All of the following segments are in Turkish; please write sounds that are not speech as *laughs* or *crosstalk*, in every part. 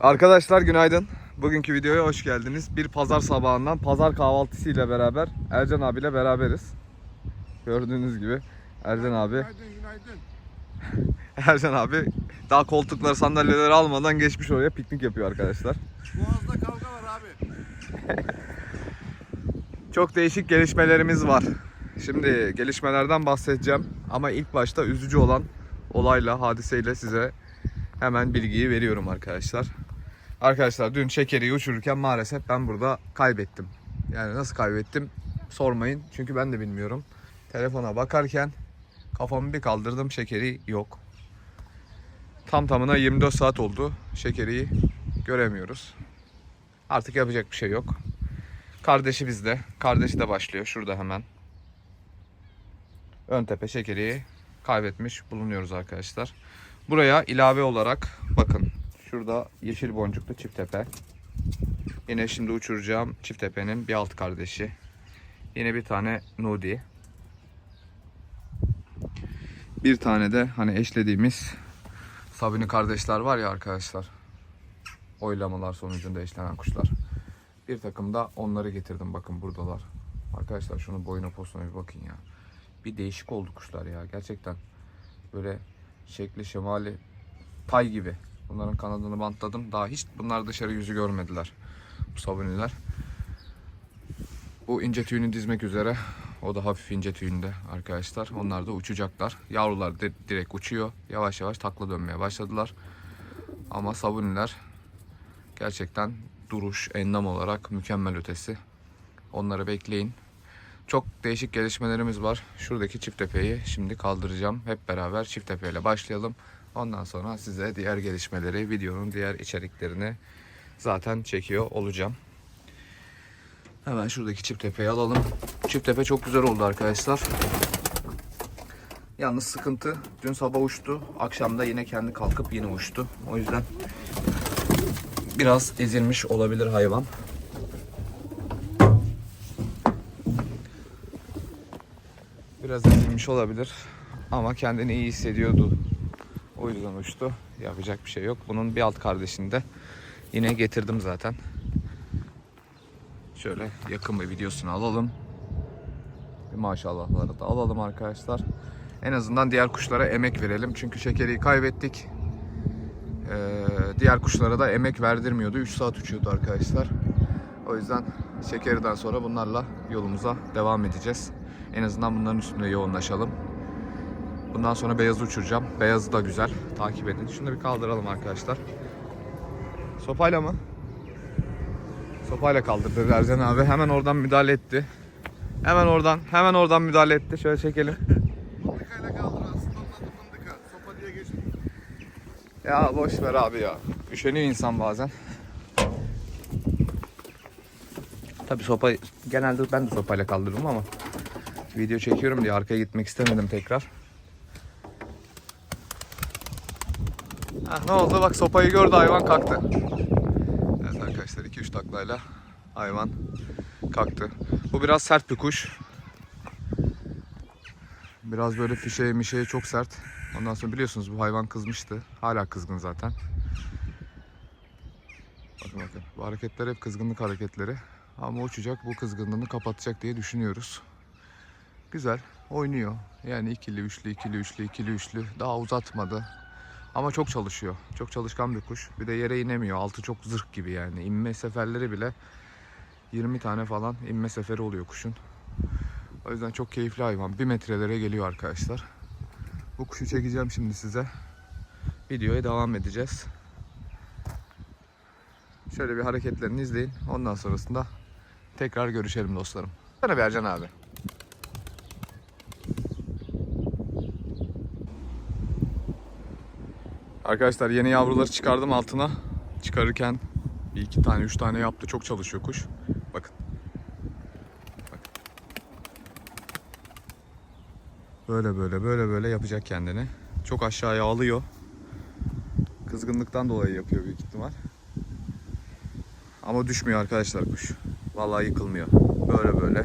Arkadaşlar günaydın. Bugünkü videoya hoş geldiniz. Bir pazar sabahından pazar kahvaltısıyla beraber Ercan abiyle beraberiz. Gördüğünüz gibi Ercan abi, Günaydın, günaydın. *laughs* Ercan abi daha koltukları sandalyeleri almadan geçmiş oraya piknik yapıyor arkadaşlar. Boğaz'da kavga var abi. *laughs* Çok değişik gelişmelerimiz var. Şimdi gelişmelerden bahsedeceğim ama ilk başta üzücü olan olayla, hadiseyle size hemen bilgiyi veriyorum arkadaşlar. Arkadaşlar dün şekeri uçururken maalesef ben burada kaybettim. Yani nasıl kaybettim sormayın çünkü ben de bilmiyorum. Telefona bakarken kafamı bir kaldırdım şekeri yok. Tam tamına 24 saat oldu şekeri göremiyoruz. Artık yapacak bir şey yok. Kardeşi bizde. Kardeşi de başlıyor şurada hemen. Ön tepe şekeri kaybetmiş bulunuyoruz arkadaşlar. Buraya ilave olarak bakın şurada yeşil boncuklu çift tepe. Yine şimdi uçuracağım çift tepenin bir alt kardeşi. Yine bir tane Nudi. Bir tane de hani eşlediğimiz Sabini kardeşler var ya arkadaşlar. Oylamalar sonucunda eşlenen kuşlar. Bir takım da onları getirdim bakın buradalar. Arkadaşlar şunun boyuna posuna bir bakın ya. Bir değişik oldu kuşlar ya gerçekten. Böyle şekli şemali tay gibi. Bunların kanadını bantladım. Daha hiç bunlar dışarı yüzü görmediler. Bu sabuniler. Bu ince tüyünü dizmek üzere. O da hafif ince tüyünde arkadaşlar. Onlar da uçacaklar. Yavrular di- direkt uçuyor. Yavaş yavaş takla dönmeye başladılar. Ama sabuniler gerçekten duruş, endam olarak mükemmel ötesi. Onları bekleyin. Çok değişik gelişmelerimiz var. Şuradaki çift tepeyi şimdi kaldıracağım. Hep beraber çift tepeyle başlayalım. Ondan sonra size diğer gelişmeleri, videonun diğer içeriklerini zaten çekiyor olacağım. Hemen şuradaki çift tepeyi alalım. Çift tepe çok güzel oldu arkadaşlar. Yalnız sıkıntı dün sabah uçtu. Akşam da yine kendi kalkıp yine uçtu. O yüzden biraz ezilmiş olabilir hayvan. Biraz ezilmiş olabilir ama kendini iyi hissediyordu. O yüzden uçtu. Yapacak bir şey yok. Bunun bir alt kardeşini de yine getirdim zaten. Şöyle yakın bir videosunu alalım. Bir maşallahları da alalım arkadaşlar. En azından diğer kuşlara emek verelim. Çünkü şekeri kaybettik. Ee, diğer kuşlara da emek verdirmiyordu. 3 saat uçuyordu arkadaşlar. O yüzden şekeriden sonra bunlarla yolumuza devam edeceğiz. En azından bunların üstünde yoğunlaşalım. Bundan sonra beyazı uçuracağım. Beyazı da güzel. Takip edin. Şunu da bir kaldıralım arkadaşlar. Sopayla mı? Sopayla kaldırdı Ercan abi. Hemen oradan müdahale etti. Hemen oradan, hemen oradan müdahale etti. Şöyle çekelim. Fındıkayla kaldır aslında fındıka. Sopa diye geçmiyor. Ya boş ver abi ya. Üşeniyor insan bazen. Tabii sopa genelde ben de sopayla kaldırırım ama video çekiyorum diye arkaya gitmek istemedim tekrar. Ha, ne oldu bak sopayı gördü hayvan kalktı. Evet arkadaşlar 2-3 taklayla hayvan kalktı. Bu biraz sert bir kuş. Biraz böyle fişeği mişeği çok sert. Ondan sonra biliyorsunuz bu hayvan kızmıştı. Hala kızgın zaten. Bakın bakın. Bu hareketler hep kızgınlık hareketleri. Ama uçacak bu kızgınlığını kapatacak diye düşünüyoruz. Güzel. Oynuyor. Yani ikili üçlü, ikili üçlü, ikili üçlü. Daha uzatmadı. Ama çok çalışıyor. Çok çalışkan bir kuş. Bir de yere inemiyor. Altı çok zırh gibi yani. İnme seferleri bile 20 tane falan inme seferi oluyor kuşun. O yüzden çok keyifli hayvan. Bir metrelere geliyor arkadaşlar. Bu kuşu çekeceğim şimdi size. Videoya devam edeceğiz. Şöyle bir hareketlerini izleyin. Ondan sonrasında tekrar görüşelim dostlarım. Sana bir Ercan abi. Arkadaşlar yeni yavruları çıkardım altına. Çıkarırken bir iki tane, üç tane yaptı. Çok çalışıyor kuş. Bakın. Böyle böyle böyle böyle yapacak kendini. Çok aşağıya alıyor. Kızgınlıktan dolayı yapıyor büyük ihtimal. Ama düşmüyor arkadaşlar kuş. Vallahi yıkılmıyor. Böyle böyle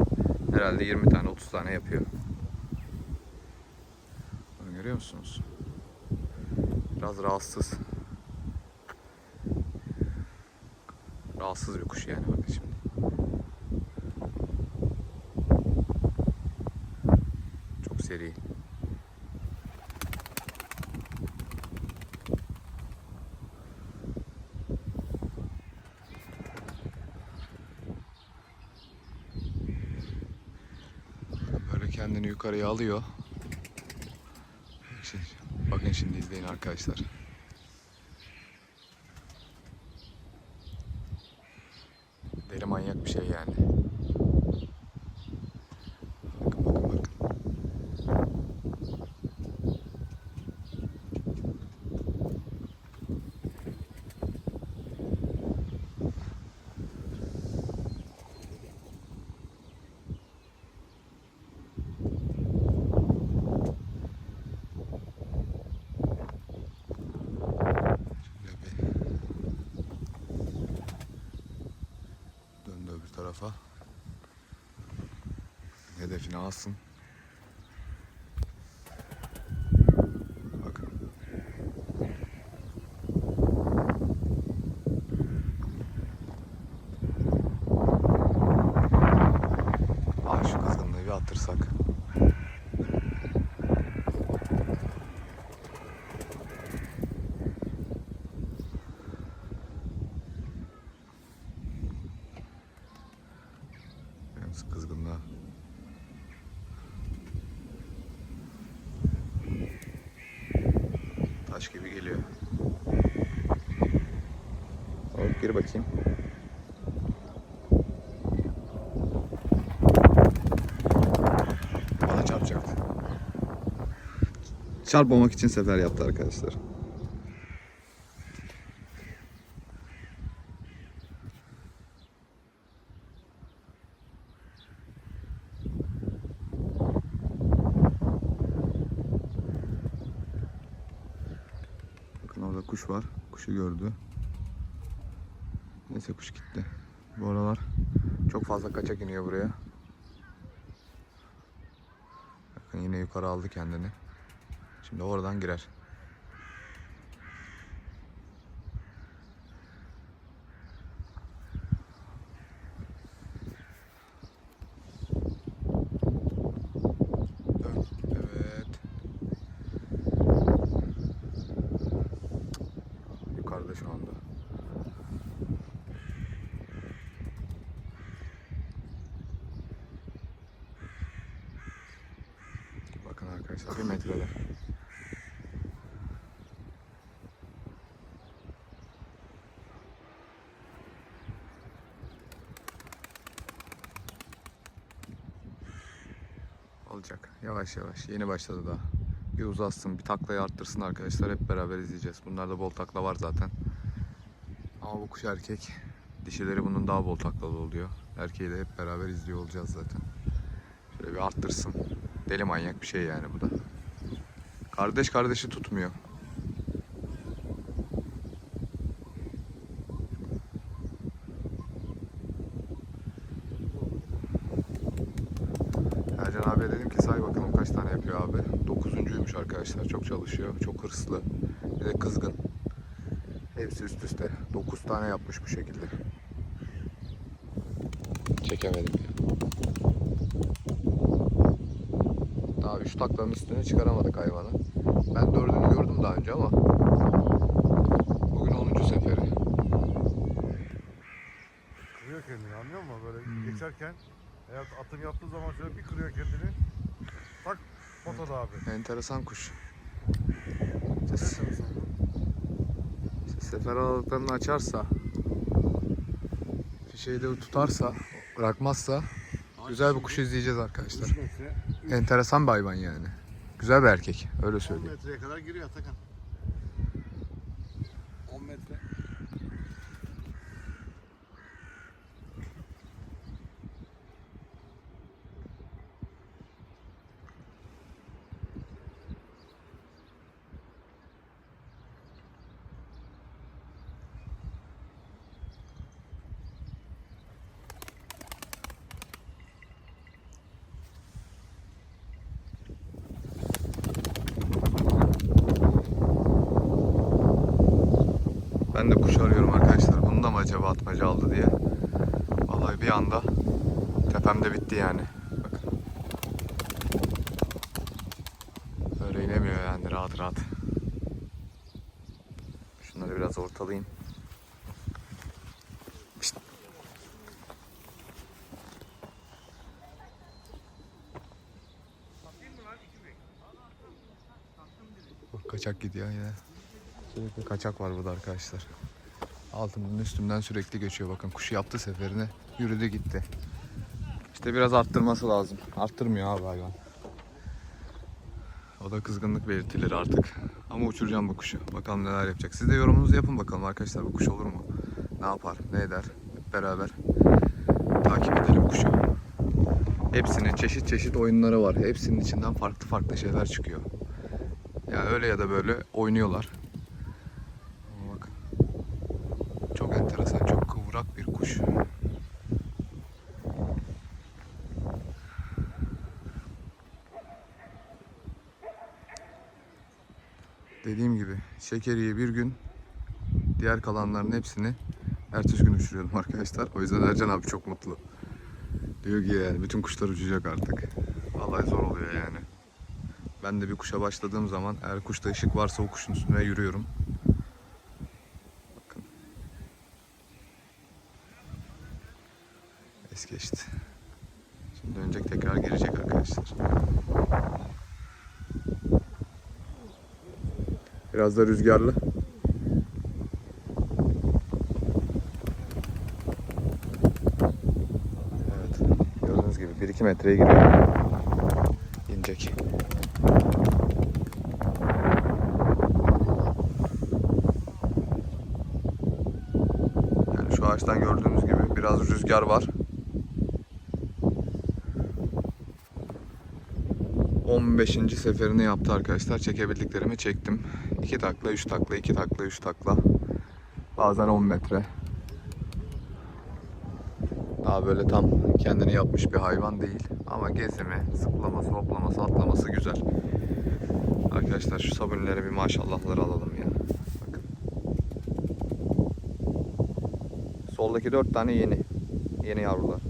herhalde 20 tane 30 tane yapıyor. Bunu görüyor musunuz? Rahatsız. Rahatsız bir kuş yani bakın şimdi. Çok seri. Böyle kendini yukarıya alıyor. Bakın şimdi- Bakın şimdi izleyin arkadaşlar. Deli manyak bir şey yani. Bakın bakın bakın. Şöyle bir döndü öbür tarafa. Hedefini alsın. Bakın. Aa şu kızgınlığı bir attırsak. Yalnız kızgınlığa. Taş gibi geliyor. Hop gir bakayım. Bana çarpacaktı. Çarpmamak için sefer yaptı arkadaşlar. Bakın orada kuş var. Kuşu gördü. Neyse kuş gitti. Bu aralar çok fazla kaçak iniyor buraya. Bakın yine yukarı aldı kendini. Şimdi oradan girer. Dön. Evet. Yukarıda şu anda. Bakın arkadaşlar bir metrede. Olacak. Yavaş yavaş. Yeni başladı daha. Bir uzatsın, bir taklayı arttırsın arkadaşlar. Hep beraber izleyeceğiz. Bunlarda bol takla var zaten. Ama bu kuş erkek. Dişileri bunun daha bol taklalı oluyor. Erkeği de hep beraber izliyor olacağız zaten. Şöyle bir arttırsın. Deli manyak bir şey yani bu da. Kardeş kardeşi tutmuyor. Ercan abiye dedim ki say bakalım kaç tane yapıyor abi. Dokuzuncuymuş arkadaşlar. Çok çalışıyor. Çok hırslı. Bir de kızgın. Hepsi üst üste. 9 tane yapmış bu şekilde. Çekemedim ya. Daha 3 taklanın üstüne çıkaramadık hayvanı. Ben dördünü gördüm daha önce ama bugün 10. seferi. Kırıyor kendini anlıyor musun? Böyle geçerken eğer atım yaptığı zaman şöyle bir kırıyor kendini. Tak potada abi. Enteresan kuş. Enteresan. sefer aralıklarını açarsa fişeyi de tutarsa bırakmazsa güzel bir kuş izleyeceğiz arkadaşlar. 3 metre, Enteresan bir hayvan yani. Güzel bir erkek öyle 10 söyleyeyim. metreye kadar giriyor Atakan. Yani rahat rahat. Şunları biraz ortalayayım. Kaçak gidiyor yine. Sürekli kaçak var burada arkadaşlar. Altımın üstümden sürekli geçiyor. Bakın kuşu yaptı seferini. Yürüdü gitti. İşte biraz arttırması lazım. Arttırmıyor abi hayvan. O da kızgınlık belirtileri artık. Ama uçuracağım bu kuşu. Bakalım neler yapacak. Siz de yorumunuzu yapın bakalım arkadaşlar. Bu kuş olur mu? Ne yapar? Ne eder? Hep beraber takip edelim kuşu. Hepsinin çeşit çeşit oyunları var. Hepsinin içinden farklı farklı şeyler çıkıyor. Ya öyle ya da böyle oynuyorlar. Ama Bak. Çok enteresan, çok kıvrak bir kuş. Dediğim gibi şekeriyi bir gün diğer kalanların hepsini ertesi gün uçuruyordum *laughs* arkadaşlar. O yüzden Ercan abi çok mutlu. Diyor ki yani bütün kuşlar uçacak artık. Vallahi zor oluyor yani. Ben de bir kuşa başladığım zaman eğer kuşta ışık varsa o kuşun üstüne yürüyorum. Bakın. Es geçti. Şimdi dönecek tekrar girecek arkadaşlar. Biraz da rüzgarlı. Evet. Gördüğünüz gibi 1-2 metreye giriyor. İnecek. Yani şu ağaçtan gördüğünüz gibi biraz rüzgar var. 15. seferini yaptı arkadaşlar. Çekebildiklerimi çektim. 2 takla, 3 takla, 2 takla, 3 takla. Bazen 10 metre. Daha böyle tam kendini yapmış bir hayvan değil. Ama gezimi, zıplaması, hoplaması, atlaması güzel. Arkadaşlar şu sabunlere bir maşallahları alalım ya. Bakın. Soldaki 4 tane yeni. Yeni yavrular.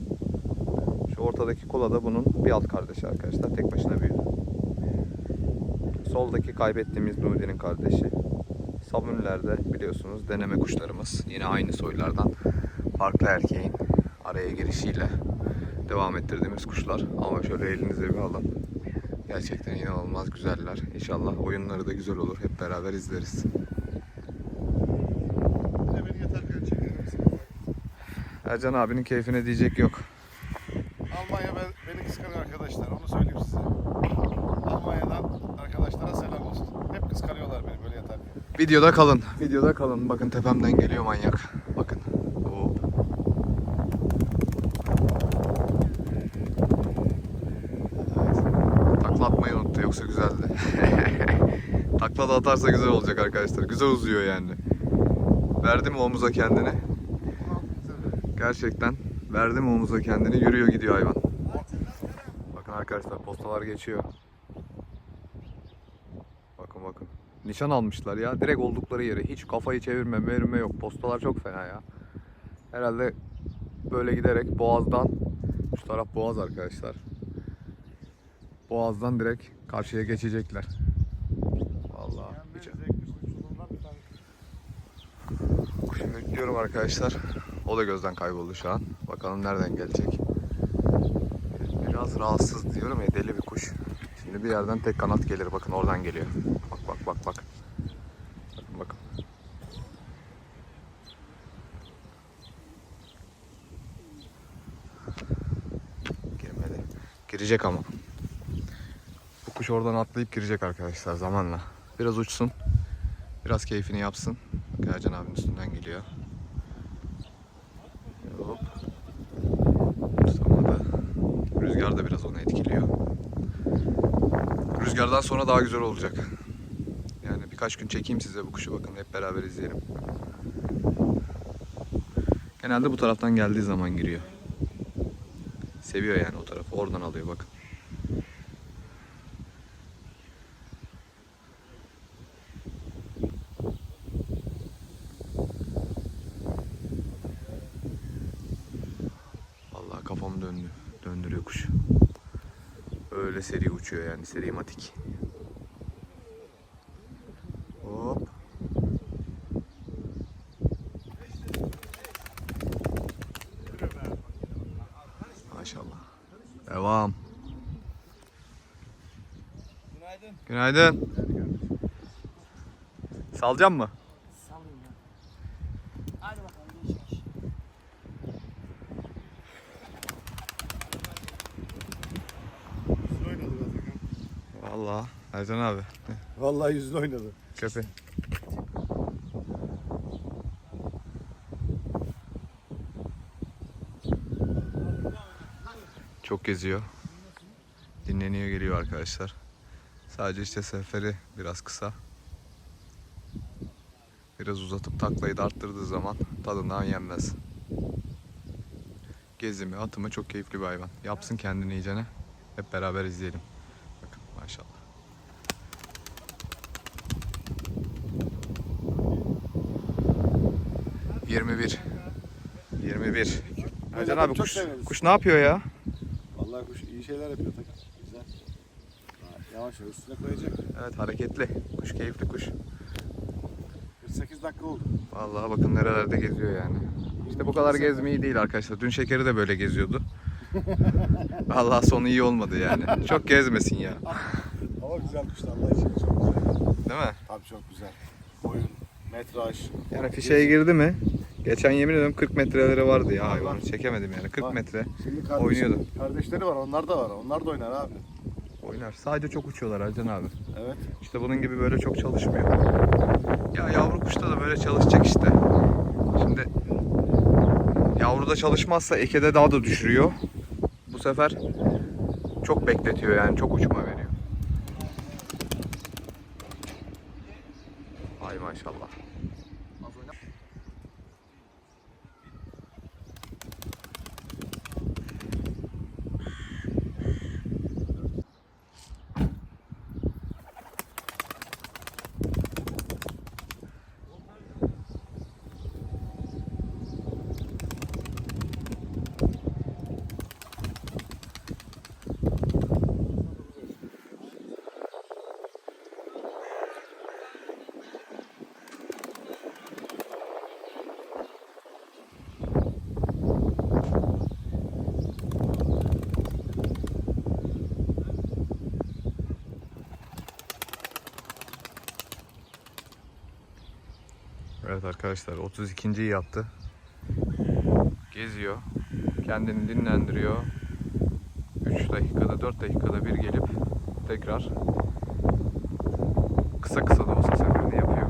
Şu ortadaki kola da bunun bir alt kardeşi arkadaşlar. Tek başına büyüdü. Soldaki kaybettiğimiz Nudi'nin kardeşi. Sabunlerde biliyorsunuz deneme kuşlarımız. Yine aynı soylardan farklı erkeğin araya girişiyle devam ettirdiğimiz kuşlar. Ama şöyle elinize bir alın. Gerçekten inanılmaz güzeller. İnşallah oyunları da güzel olur. Hep beraber izleriz. Ercan abinin keyfine diyecek yok. Almanya ben, beni kıskanıyor arkadaşlar. Onu söyleyeyim size. Almanya'dan arkadaşlara selam olsun. Hep kıskanıyorlar beni böyle yatarken. Videoda kalın. Videoda kalın. Bakın tepemden geliyor manyak. Bakın. Oo. Evet. Takla atmayı unuttu yoksa güzeldi. *laughs* Takla da atarsa güzel olacak arkadaşlar. Güzel uzuyor yani. Verdi mi omuza kendini? Gerçekten verdi mi omuza kendini yürüyor gidiyor hayvan. Bakın arkadaşlar postalar geçiyor. Bakın bakın. Nişan almışlar ya. Direkt oldukları yere. Hiç kafayı çevirme, mevirme yok. Postalar çok fena ya. Herhalde böyle giderek Boğaz'dan şu taraf Boğaz arkadaşlar. Boğaz'dan direkt karşıya geçecekler. Vallahi hiç. Kuşu bekliyorum arkadaşlar. O da gözden kayboldu şu an. Bakalım nereden gelecek. Biraz rahatsız diyorum ya deli bir kuş. Şimdi bir yerden tek kanat gelir. Bakın oradan geliyor. Bak bak bak bak. Bakın bakın. Girmedi. Girecek ama. Bu kuş oradan atlayıp girecek arkadaşlar zamanla. Biraz uçsun. Biraz keyfini yapsın. Bak Ercan abinin üstünden geliyor. Hop. Tutamadı. Rüzgar da biraz onu etkiliyor. Rüzgardan sonra daha güzel olacak birkaç gün çekeyim size bu kuşu bakın hep beraber izleyelim. Genelde bu taraftan geldiği zaman giriyor. Seviyor yani o tarafı. Oradan alıyor bakın. Vallahi kafam döndü. Döndürüyor kuş. Öyle seri uçuyor yani seri matik. Günaydın. Salacağım mı? Salayım ya. Hadi bakalım geçmiş. Yüzünü oynadı Atakan. Vallahi Ercan abi. Vallahi yüzünü oynadı. Köpe. Çok geziyor. Dinleniyor geliyor arkadaşlar. Sadece işte seferi biraz kısa. Biraz uzatıp taklayı da arttırdığı zaman tadından yenmez. Gezimi, atımı çok keyifli bir hayvan. Yapsın kendini iyicene. Hep beraber izleyelim. Bakın maşallah. Yirmi bir. Yirmi bir. Ercan abi kuş, kuş ne yapıyor ya? Vallahi kuş iyi şeyler yapıyor Atakan. Yavaş yavaş üstüne koyacak. Evet hareketli. Kuş keyifli kuş. 48 dakika oldu. Vallahi bakın nerelerde geziyor yani. İşte bu kadar gezmeyi değil arkadaşlar. Dün Şekeri de böyle geziyordu. *laughs* Vallahi sonu iyi olmadı yani. Çok gezmesin ya. Ama güzel kuşlar Allah için çok güzel. Değil mi? Tabii çok güzel. Boyun, metraj. Yani fişeye girdi mi? Geçen yemin ediyorum 40 metreleri vardı ya hayvanı. Çekemedim yani 40 Var. metre. Şimdi kardeşi, Oynuyordu. Kardeşleri var onlar da var. Onlar da oynar abi. Oynar. Sadece çok uçuyorlar Ercan abi. Evet. İşte bunun gibi böyle çok çalışmıyor. Ya yavru kuşta da böyle çalışacak işte. Şimdi yavruda çalışmazsa ekede daha da düşürüyor. Bu sefer çok bekletiyor yani çok uçma veriyor. Ay maşallah. Evet arkadaşlar 32. yaptı. Geziyor. Kendini dinlendiriyor. 3 dakikada 4 dakikada bir gelip tekrar kısa kısa da olsa seferini yapıyor.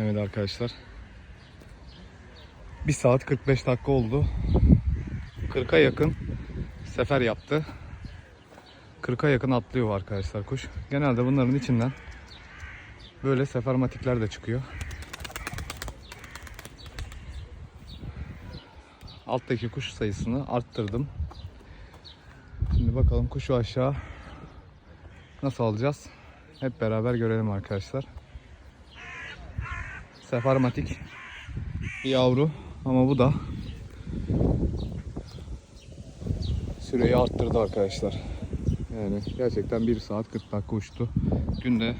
Evet arkadaşlar. 1 saat 45 dakika oldu. 40'a yakın sefer yaptı. 40'a yakın atlıyor arkadaşlar kuş. Genelde bunların içinden böyle sefermatikler de çıkıyor. Alttaki kuş sayısını arttırdım. Şimdi bakalım kuşu aşağı nasıl alacağız? Hep beraber görelim arkadaşlar. Sefarmatik bir yavru ama bu da süreyi arttırdı arkadaşlar. Yani gerçekten 1 saat 40 dakika uçtu. Dün de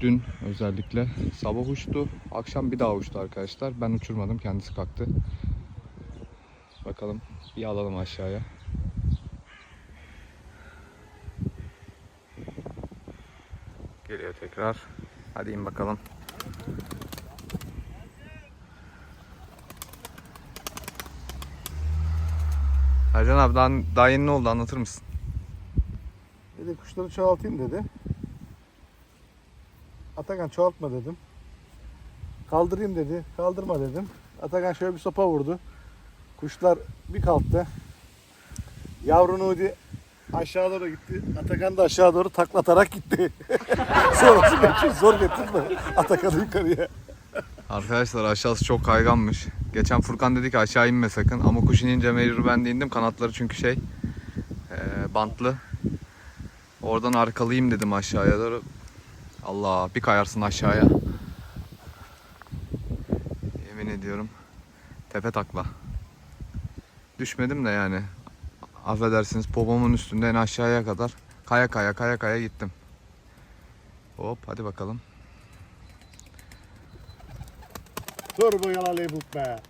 dün özellikle sabah uçtu. Akşam bir daha uçtu arkadaşlar. Ben uçurmadım kendisi kalktı. Bakalım bir alalım aşağıya. Geliyor tekrar. Hadi in bakalım. Ercan abi daha, daha yeni ne oldu anlatır mısın? Dedi kuşları çoğaltayım dedi. Atakan çoğaltma dedim. Kaldırayım dedi. Kaldırma dedim. Atakan şöyle bir sopa vurdu. Kuşlar bir kalktı. Yavru Nudi aşağı doğru gitti. Atakan da aşağı doğru taklatarak gitti. *laughs* Sonrası geçiyor. Zor getirme. Atakan'ı yukarıya. Arkadaşlar aşağısı çok kayganmış. Geçen Furkan dedi ki aşağı inme sakın. Ama kuş inince mecbur ben de indim. Kanatları çünkü şey eee, bantlı. Oradan arkalayayım dedim aşağıya doğru. Allah bir kayarsın aşağıya. Yemin ediyorum. Tepe takla. Düşmedim de yani. Affedersiniz popomun üstünde en aşağıya kadar kaya kaya kaya kaya gittim. Hop hadi bakalım. Yalalayı bu be.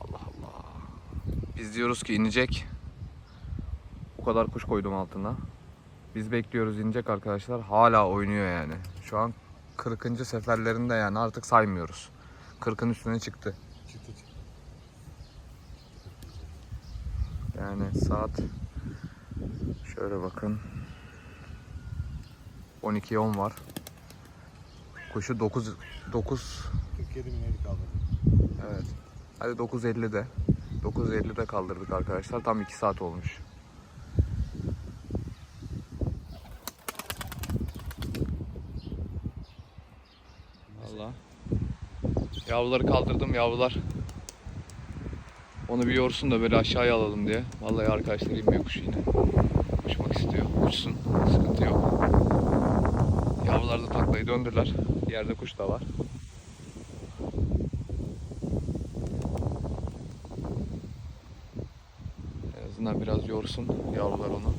Allah Allah. Biz diyoruz ki inecek. O kadar kuş koydum altına. Biz bekliyoruz inecek arkadaşlar. Hala oynuyor yani. Şu an 40. seferlerinde yani artık saymıyoruz. 40'ın üstüne çıktı. Yani saat şöyle bakın. 12'ye 10 var. Kuşu 9 9 47 milyonu kaldı. Evet. Hadi 9.50'de. 9.50'de kaldırdık arkadaşlar. Tam 2 saat olmuş. Allah. Yavruları kaldırdım yavrular. Onu bir yorsun da böyle aşağıya alalım diye. Vallahi arkadaşlar inmiyor kuş yine. Uçmak istiyor. Uçsun. Sıkıntı yok. Yavrular da taklayı döndüler. Yerde kuş da var. En azından biraz yorsun yavrular onu.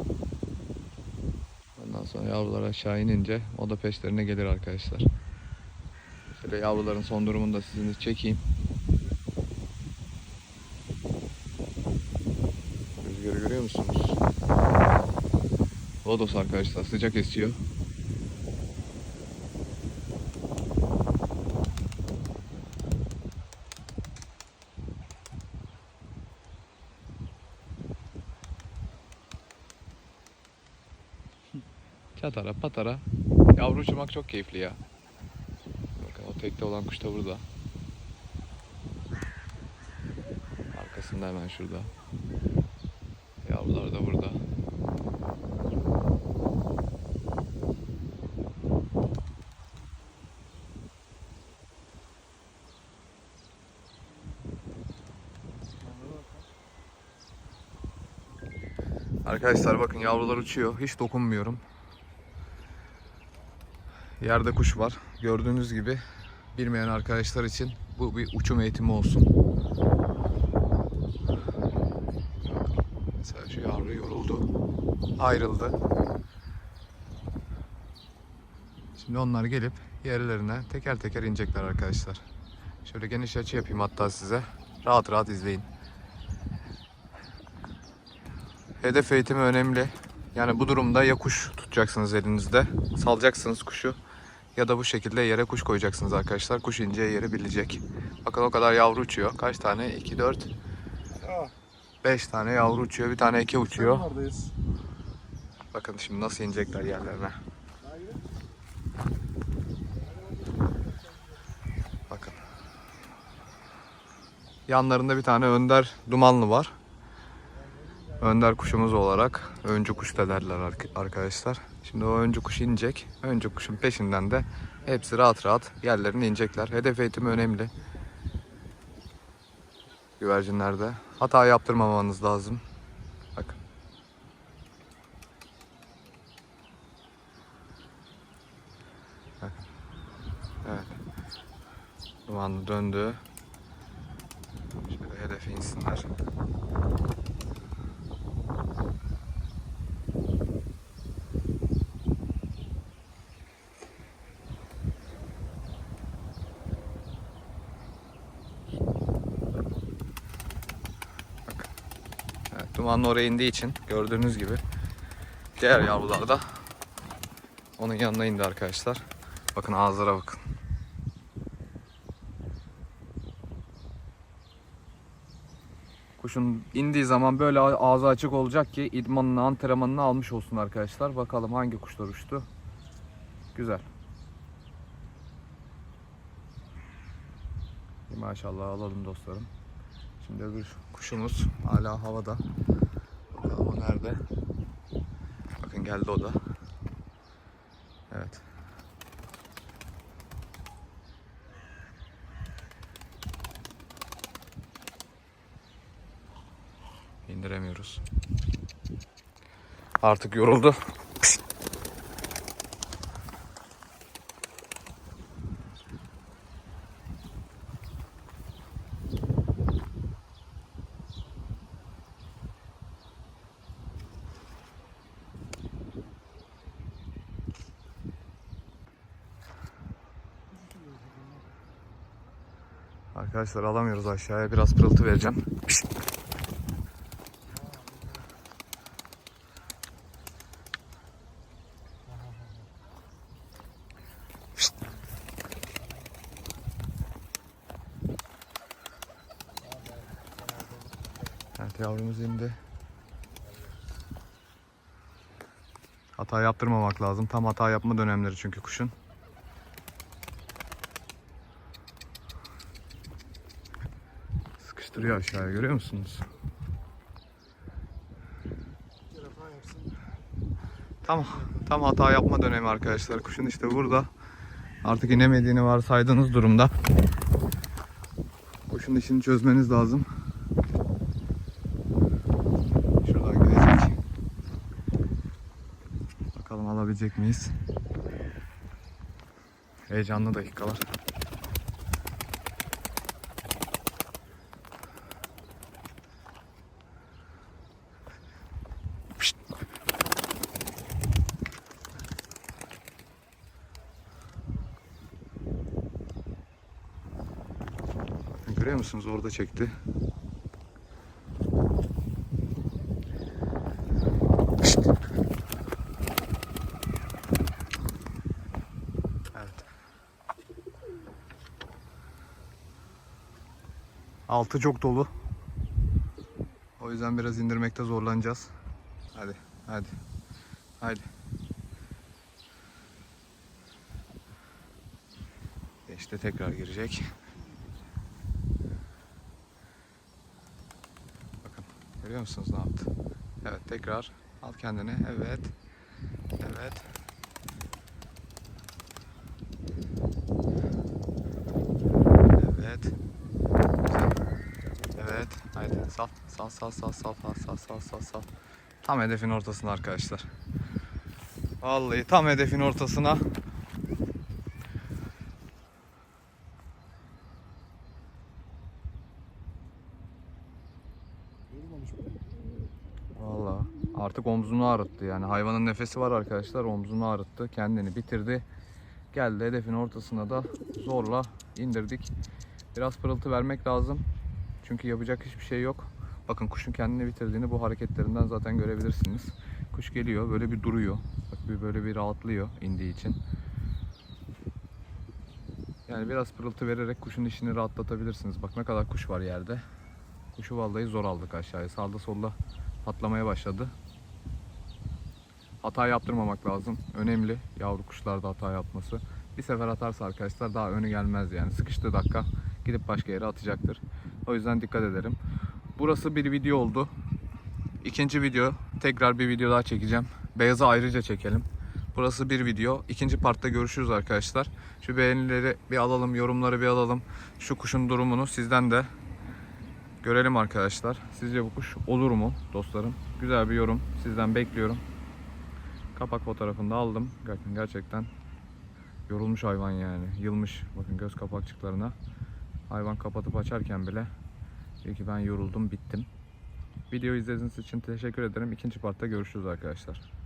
Ondan sonra yavrular aşağı inince o da peşlerine gelir arkadaşlar. Şöyle yavruların son durumunu da sizinle çekeyim. Rüzgarı görüyor musunuz? Lodos arkadaşlar sıcak esiyor. *laughs* Çatara patara. Yavru uçurmak çok keyifli ya. Bakın o tekte olan kuş da burada. Arkasında hemen şurada. Yavrular da burada. Arkadaşlar bakın yavrular uçuyor. Hiç dokunmuyorum. Yerde kuş var. Gördüğünüz gibi bilmeyen arkadaşlar için bu bir uçum eğitimi olsun. Mesela şu yavru yoruldu. Ayrıldı. Şimdi onlar gelip yerlerine teker teker inecekler arkadaşlar. Şöyle geniş açı yapayım hatta size. Rahat rahat izleyin. Hedef eğitimi önemli. Yani bu durumda ya kuş tutacaksınız elinizde, salacaksınız kuşu ya da bu şekilde yere kuş koyacaksınız arkadaşlar. Kuş ineceği yeri bilecek. Bakın o kadar yavru uçuyor. Kaç tane? 2, 4, Ah, 5 tane yavru uçuyor. Bir tane eke uçuyor. Oradayız. Bakın şimdi nasıl inecekler yerlerine. Bakın. Yanlarında bir tane önder dumanlı var. Önder kuşumuz olarak öncü kuş da derler ark- arkadaşlar. Şimdi o öncü kuş inecek. Öncü kuşun peşinden de hepsi rahat rahat yerlerine inecekler. Hedef eğitimi önemli. Güvercinlerde. Hata yaptırmamanız lazım. Bakın. Evet. Dumanlı döndü. Şöyle hedefe insinler. Tırmanın oraya indiği için gördüğünüz gibi diğer yavrular da onun yanına indi arkadaşlar. Bakın ağızlara bakın. Kuşun indiği zaman böyle ağzı açık olacak ki idmanını, antrenmanını almış olsun arkadaşlar. Bakalım hangi kuşlar uçtu. Güzel. Maşallah alalım dostlarım. Şimdi öbür kuşumuz hala havada. Bakalım o nerede? Bakın geldi o da. Evet. İndiremiyoruz. Artık yoruldu. Arkadaşlar alamıyoruz aşağıya. Biraz pırıltı vereceğim. Evet yavrumuz indi. Hata yaptırmamak lazım. Tam hata yapma dönemleri çünkü kuşun. Sıkıştırıyor aşağıya görüyor musunuz? Tam tam hata yapma dönemi arkadaşlar. Kuşun işte burada. Artık inemediğini varsaydığınız durumda. Kuşun işini çözmeniz lazım. Şuradan gidecek. Bakalım alabilecek miyiz? Heyecanlı dakikalar. Musunuz? Orada çekti. Evet. Altı çok dolu. O yüzden biraz indirmekte zorlanacağız. Hadi, hadi. Hadi. İşte tekrar girecek. Bakın, görüyor musunuz ne yaptı? Evet, tekrar al kendini. Evet. Evet. Evet. Evet. Haydi sal. Sal sal sal sal sal sal sal sal sal. Tam hedefin ortasına arkadaşlar. Vallahi tam hedefin ortasına. Artık omzunu ağrıttı yani. Hayvanın nefesi var arkadaşlar omzunu ağrıttı kendini bitirdi. Geldi hedefin ortasına da zorla indirdik. Biraz pırıltı vermek lazım. Çünkü yapacak hiçbir şey yok. Bakın kuşun kendini bitirdiğini bu hareketlerinden zaten görebilirsiniz. Kuş geliyor böyle bir duruyor. Bak bir böyle bir rahatlıyor indiği için. Yani biraz pırıltı vererek kuşun işini rahatlatabilirsiniz. Bak ne kadar kuş var yerde. Kuşu vallahi zor aldık aşağıya. Sağda solda patlamaya başladı. Hata yaptırmamak lazım. Önemli yavru kuşlarda hata yapması. Bir sefer atarsa arkadaşlar daha önü gelmez yani. Sıkıştığı dakika gidip başka yere atacaktır. O yüzden dikkat edelim. Burası bir video oldu. İkinci video. Tekrar bir video daha çekeceğim. Beyazı ayrıca çekelim. Burası bir video. İkinci partta görüşürüz arkadaşlar. Şu beğenileri bir alalım, yorumları bir alalım. Şu kuşun durumunu sizden de Görelim arkadaşlar. Sizce bu kuş olur mu dostlarım? Güzel bir yorum sizden bekliyorum. Kapak fotoğrafını da aldım. Bakın gerçekten yorulmuş hayvan yani. Yılmış. Bakın göz kapakçıklarına. Hayvan kapatıp açarken bile diyor ki ben yoruldum bittim. Video izlediğiniz için teşekkür ederim. İkinci partta görüşürüz arkadaşlar.